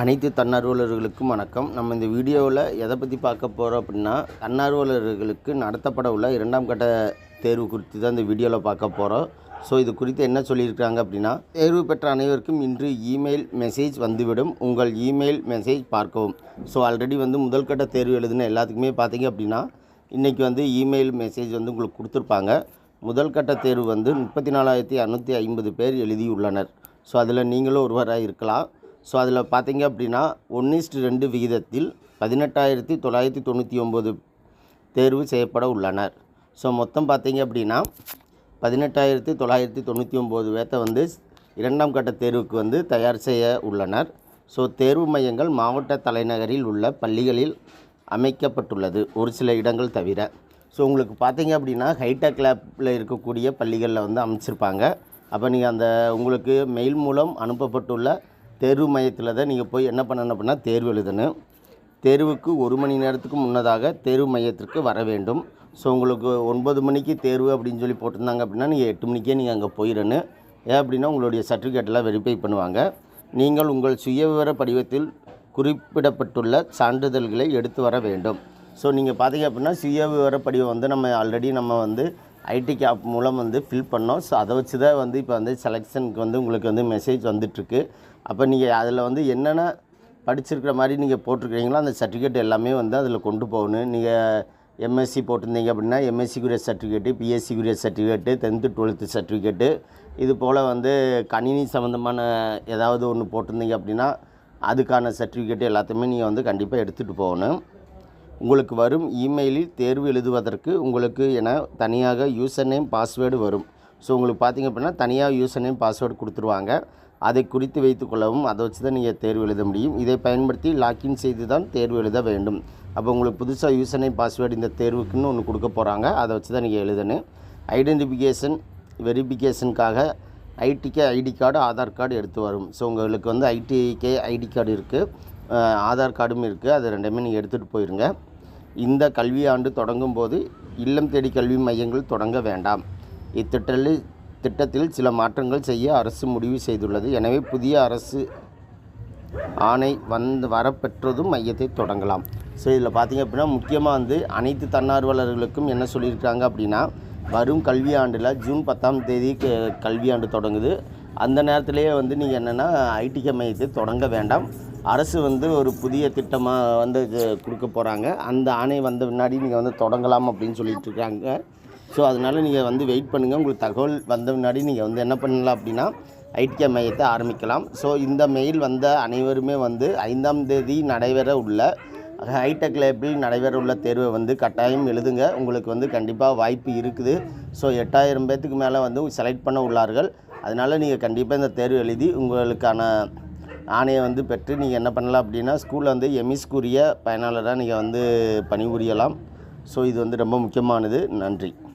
அனைத்து தன்னார்வலர்களுக்கும் வணக்கம். நம்ம இந்த வீடியோவில் எதை பற்றி பார்க்க போகிறோம் அப்படின்னா தன்னார்வலர்களுக்கு நடத்தப்பட உள்ள இரண்டாம் கட்ட தேர்வு குறித்து தான் இந்த வீடியோவில் பார்க்க போகிறோம் ஸோ இது குறித்து என்ன சொல்லியிருக்காங்க அப்படின்னா தேர்வு பெற்ற அனைவருக்கும் இன்று இமெயில் மெசேஜ் வந்துவிடும். உங்கள் இமெயில் மெசேஜ் பார்க்கவும். ஸோ ஆல்ரெடி வந்து முதல் கட்ட தேர்வு எழுதின எல்லாத்துக்குமே பார்த்தீங்க அப்படின்னா இன்றைக்கி வந்து இமெயில் மெசேஜ் வந்து உங்களுக்கு கொடுத்துருப்பாங்க. முதல் கட்ட தேர்வு வந்து முப்பத்தி நாலாயிரத்தி அறநூற்றி ஐம்பது பேர் எழுதியுள்ளனர். ஸோ அதில் நீங்களும் ஒருவராக இருக்கலாம். ஸோ அதில் பார்த்தீங்க அப்படின்னா ஒன்று ரெண்டு விகிதத்தில் பதினெட்டாயிரத்தி தொள்ளாயிரத்தி தொண்ணூற்றி ஒம்பது தேர்வு செய்யப்பட உள்ளனர். ஸோ மொத்தம் பார்த்தீங்க அப்படின்னா பதினெட்டாயிரத்தி தொள்ளாயிரத்தி தொண்ணூற்றி ஒம்பது பேர்த்தை வந்து இரண்டாம் கட்ட தேர்வுக்கு வந்து தயார் செய்ய உள்ளனர். ஸோ தேர்வு மையங்கள் மாவட்ட தலைநகரில் உள்ள பள்ளிகளில் அமைக்கப்பட்டுள்ளது ஒரு சில இடங்கள் தவிர. ஸோ உங்களுக்கு பார்த்தீங்க அப்படின்னா ஹைடெக் லேப்பில் இருக்கக்கூடிய பள்ளிகளில் வந்து அமைச்சிருப்பாங்க. அப்போ நீங்கள் அந்த உங்களுக்கு மெயில் மூலம் அனுப்பப்பட்டுள்ள தேர்வு மையத்தில் தான் நீங்கள் போய் என்ன பண்ணணும் அப்படின்னா தேர்வு எழுதணும். தேர்வுக்கு ஒரு மணி நேரத்துக்கு முன்னதாக தேர்வு மையத்திற்கு வர வேண்டும். ஸோ உங்களுக்கு ஒன்பது மணிக்கு தேர்வு அப்படின்னு சொல்லி போட்டிருந்தாங்க அப்படின்னா நீங்கள் எட்டு மணிக்கே நீங்கள் அங்கே போயிடணும் ஏன் அப்படின்னா உங்களுடைய சர்டிஃபிகேட்டெல்லாம் வெரிஃபை பண்ணுவாங்க. நீங்கள் உங்கள் சுயவிவர படிவத்தில் குறிப்பிடப்பட்டுள்ள சான்றிதழ்களை எடுத்து வர வேண்டும். ஸோ நீங்கள் பார்த்தீங்க அப்படின்னா சுயவிவர படிவம் வந்து நம்ம ஆல்ரெடி நம்ம வந்து ஐடி கேப் மூலம் வந்து ஃபில் பண்ணோம். ஸோ அதை வச்சு தான் வந்து இப்போ வந்து செலெக்ஷனுக்கு வந்து உங்களுக்கு வந்து மெசேஜ் வந்துட்டுருக்கு அப்போ நீங்கள் அதில் வந்து என்னென்ன படிச்சிருக்கிற மாதிரி நீங்கள் போட்டிருக்கிறீங்களோ அந்த சர்டிஃபிகேட் எல்லாமே வந்து அதில் கொண்டு போகணும். நீங்கள் எம்எஸ்சி போட்டிருந்தீங்க அப்படின்னா எம்எஸ்சிக்குரிய சர்டிஃபிகேட்டு பிஎஸ்சிக்குரிய சர்டிஃபிகேட்டு டென்த்து டுவெல்த்து சர்டிஃபிகேட்டு இது போல் வந்து கணினி சம்மந்தமான ஏதாவது ஒன்று போட்டிருந்தீங்க அப்படின்னா அதுக்கான சர்டிஃபிகேட்டு எல்லாத்தையுமே நீங்கள் வந்து கண்டிப்பாக எடுத்துகிட்டு போகணும். உங்களுக்கு வரும் இமெயிலில் தேர்வு எழுதுவதற்கு உங்களுக்கு என தனியாக யூசர் நேம் பாஸ்வேர்டு வரும். ஸோ உங்களுக்கு பார்த்தீங்க அப்படின்னா தனியாக யூசர் நேம் பாஸ்வேர்டு கொடுத்துருவாங்க. அதை குறித்து வைத்து கொள்ளவும் அதை வச்சு தான் நீங்கள் தேர்வு எழுத முடியும். இதை பயன்படுத்தி லாக்இன் செய்து தான் தேர்வு எழுத வேண்டும். அப்போ உங்களுக்கு புதுசாக யூசர் நேம் பாஸ்வேர்டு இந்த தேர்வுக்குன்னு ஒன்று கொடுக்க போகிறாங்க அதை வச்சு தான் நீங்கள் எழுதணும். ஐடென்டிஃபிகேஷன் வெரிஃபிகேஷனுக்காக ஐடிகே ஐடி கார்டு ஆதார் கார்டு எடுத்து வரும். ஸோ உங்களுக்கு வந்து ஐடிகே ஐடி கார்டு இருக்குது ஆதார் கார்டும் இருக்குது அது ரெண்டுமே நீங்கள் எடுத்துகிட்டு போயிருங்க. இந்த கல்வியாண்டு தொடங்கும் போது இல்லம் தேடி கல்வி மையங்கள் தொடங்க வேண்டாம். இத்திட்டத்தில் திட்டத்தில் சில மாற்றங்கள் செய்ய அரசு முடிவு செய்துள்ளது. எனவே புதிய அரசு ஆணை வந்து வரப்பெற்றதும் மையத்தை தொடங்கலாம். ஸோ இதில் பார்த்தீங்க அப்படின்னா முக்கியமாக வந்து அனைத்து தன்னார்வலர்களுக்கும் என்ன சொல்லியிருக்காங்க அப்படின்னா வரும் கல்வியாண்டில் ஜூன் பத்தாம் தேதி க- கல்வியாண்டு தொடங்குது. அந்த நேரத்திலேயே வந்து நீங்கள் என்னென்னா ஐடிகே மையத்தை தொடங்க வேண்டாம். அரசு வந்து ஒரு புதிய திட்டமாக வந்து கொடுக்க போகிறாங்க அந்த ஆணை வந்த பின்னாடி நீங்கள் வந்து தொடங்கலாம் அப்படின்னு சொல்லிட்டு இருக்காங்க. ஸோ அதனால் நீங்கள் வந்து வெயிட் பண்ணுங்கள் உங்களுக்கு தகவல் வந்த முன்னாடி நீங்கள் வந்து என்ன பண்ணலாம் அப்படின்னா ஐடிகே மையத்தை ஆரம்பிக்கலாம். ஸோ இந்த மெயில் வந்த அனைவருமே வந்து ஐந்தாம் தேதி நடைபெற உள்ள ஹைடெக் லேபில் நடைபெற உள்ள தேர்வை வந்து கட்டாயம் எழுதுங்க. உங்களுக்கு வந்து கண்டிப்பாக வாய்ப்பு இருக்குது. ஸோ எட்டாயிரம் பேர்த்துக்கு மேலே வந்து செலக்ட் பண்ண உள்ளார்கள். அதனால் நீங்கள் கண்டிப்பாக இந்த தேர்வு எழுதி உங்களுக்கான ஆணையை வந்து பெற்று நீங்கள் என்ன பண்ணலாம் அப்படின்னா ஸ்கூலில் வந்து எமிஸ்குரிய பயனாளராக நீங்கள் வந்து பணிபுரியலாம். ஸோ இது வந்து ரொம்ப முக்கியமானது. நன்றி.